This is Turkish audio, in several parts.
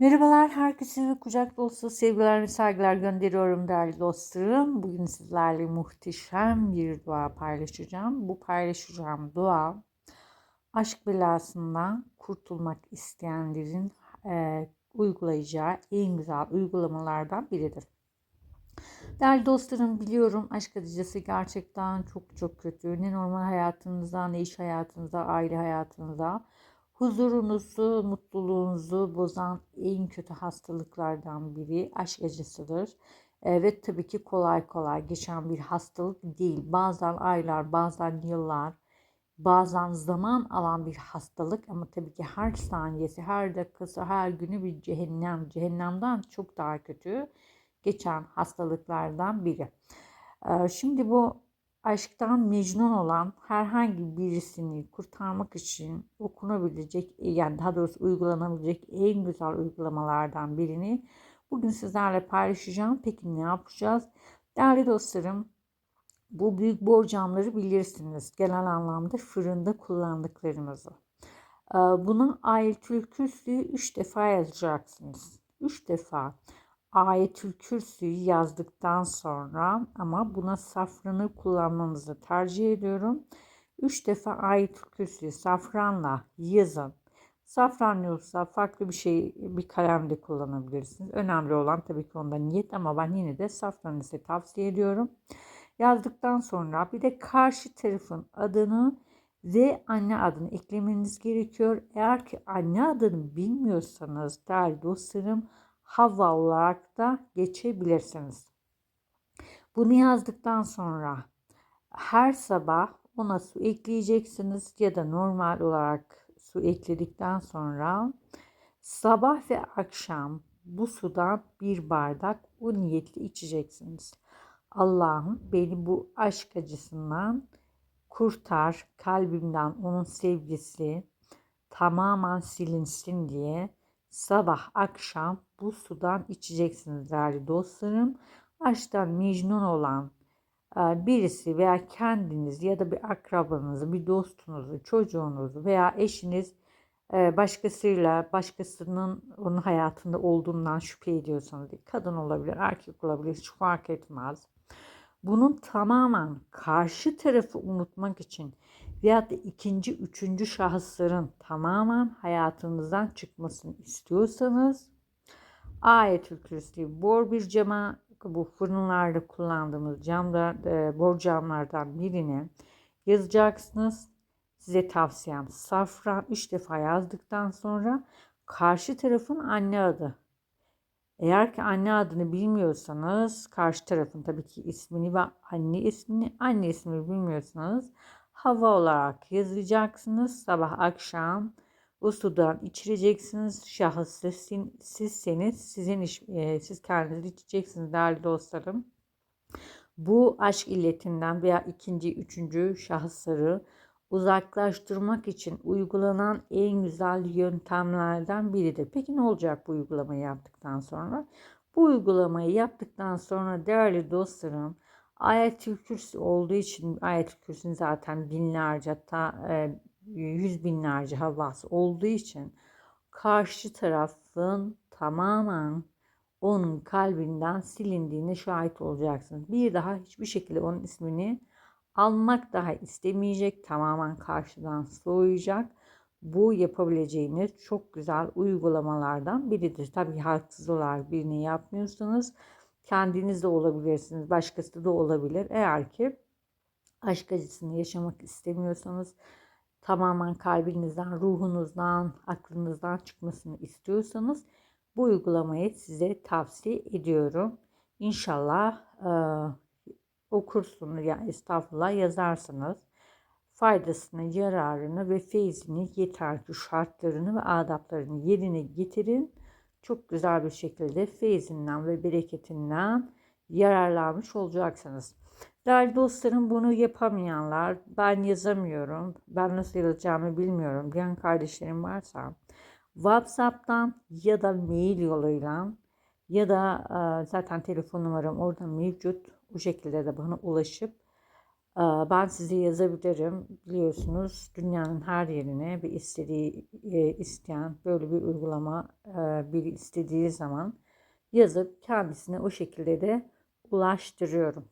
Merhabalar herkese kucak dolusu sevgiler ve saygılar gönderiyorum değerli dostlarım. Bugün sizlerle muhteşem bir dua paylaşacağım. Bu paylaşacağım dua aşk belasından kurtulmak isteyenlerin e, uygulayacağı en güzel uygulamalardan biridir. Değerli dostlarım biliyorum aşk acısı gerçekten çok çok kötü. Ne normal hayatınızda ne iş hayatınızda aile hayatınızda Huzurunuzu, mutluluğunuzu bozan en kötü hastalıklardan biri aşk acısıdır. E, ve tabii ki kolay kolay geçen bir hastalık değil. Bazen aylar, bazen yıllar, bazen zaman alan bir hastalık ama tabii ki her saniyesi, her dakikası, her günü bir cehennem, cehennemden çok daha kötü geçen hastalıklardan biri. E, şimdi bu aşktan mecnun olan herhangi birisini kurtarmak için okunabilecek yani daha doğrusu uygulanabilecek en güzel uygulamalardan birini bugün sizlerle paylaşacağım. Peki ne yapacağız? Değerli dostlarım bu büyük borcamları bilirsiniz. Genel anlamda fırında kullandıklarımızı. Ee, Buna Ayetül Kürsü'yü 3 defa yazacaksınız. 3 defa. Ayetül Kürsü'yü yazdıktan sonra ama buna safranı kullanmanızı tercih ediyorum. 3 defa Ayetül Kürsü'yü safranla yazın. Safran yoksa farklı bir şey bir kalem kullanabilirsiniz. Önemli olan tabii ki onda niyet ama ben yine de safranı size tavsiye ediyorum. Yazdıktan sonra bir de karşı tarafın adını ve anne adını eklemeniz gerekiyor. Eğer ki anne adını bilmiyorsanız değerli dostlarım Havva olarak da geçebilirsiniz. Bunu yazdıktan sonra her sabah ona su ekleyeceksiniz ya da normal olarak su ekledikten sonra sabah ve akşam bu sudan bir bardak o niyetle içeceksiniz. Allah'ım beni bu aşk acısından kurtar, kalbimden onun sevgisi tamamen silinsin diye sabah akşam bu sudan içeceksiniz değerli dostlarım. Aşktan mecnun olan e, birisi veya kendiniz ya da bir akrabanızı, bir dostunuzu, çocuğunuzu veya eşiniz e, başkasıyla, başkasının onun hayatında olduğundan şüphe ediyorsanız, kadın olabilir, erkek olabilir, hiç fark etmez. Bunun tamamen karşı tarafı unutmak için veya da ikinci, üçüncü şahısların tamamen hayatınızdan çıkmasını istiyorsanız Ayetül Kürsi bor bir cama bu fırınlarda kullandığımız camda, e, bor camlardan birini yazacaksınız. Size tavsiyem safran 3 defa yazdıktan sonra karşı tarafın anne adı. Eğer ki anne adını bilmiyorsanız karşı tarafın tabii ki ismini ve anne ismini anne ismini bilmiyorsanız hava olarak yazacaksınız. Sabah akşam bu içireceksiniz. Şahıs siz, sizseniz sizin iş, e, siz kendiniz içeceksiniz değerli dostlarım. Bu aşk illetinden veya ikinci, üçüncü şahısları uzaklaştırmak için uygulanan en güzel yöntemlerden biridir. Peki ne olacak bu uygulamayı yaptıktan sonra? Bu uygulamayı yaptıktan sonra değerli dostlarım Ayet-ül Kürsi olduğu için Ayet-ül Kürsi'nin zaten binlerce hatta e, yüz binlerce havası olduğu için karşı tarafın tamamen onun kalbinden silindiğine şahit olacaksınız. Bir daha hiçbir şekilde onun ismini almak daha istemeyecek, tamamen karşıdan soğuyacak. Bu yapabileceğiniz çok güzel uygulamalardan biridir. Tabii haksız olarak birini yapmıyorsanız kendiniz de olabilirsiniz, başkası da olabilir. Eğer ki aşk acısını yaşamak istemiyorsanız, tamamen kalbinizden, ruhunuzdan, aklınızdan çıkmasını istiyorsanız bu uygulamayı size tavsiye ediyorum. İnşallah e, okursunuz yani estağfurullah yazarsınız. Faydasını, yararını ve feyzini yeter ki şartlarını ve adaplarını yerine getirin çok güzel bir şekilde feyzinden ve bereketinden yararlanmış olacaksınız. Değerli dostlarım bunu yapamayanlar, ben yazamıyorum, ben nasıl yazacağımı bilmiyorum diyen kardeşlerim varsa WhatsApp'tan ya da mail yoluyla ya da zaten telefon numaram orada mevcut. Bu şekilde de bana ulaşıp Ben size yazabilirim. Biliyorsunuz dünyanın her yerine bir istediği e, isteyen böyle bir uygulama e, biri istediği zaman yazıp kendisine o şekilde de ulaştırıyorum.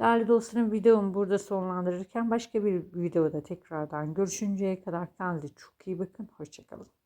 Değerli dostlarım videomu burada sonlandırırken başka bir videoda tekrardan görüşünceye kadar kendinize çok iyi bakın. Hoşçakalın.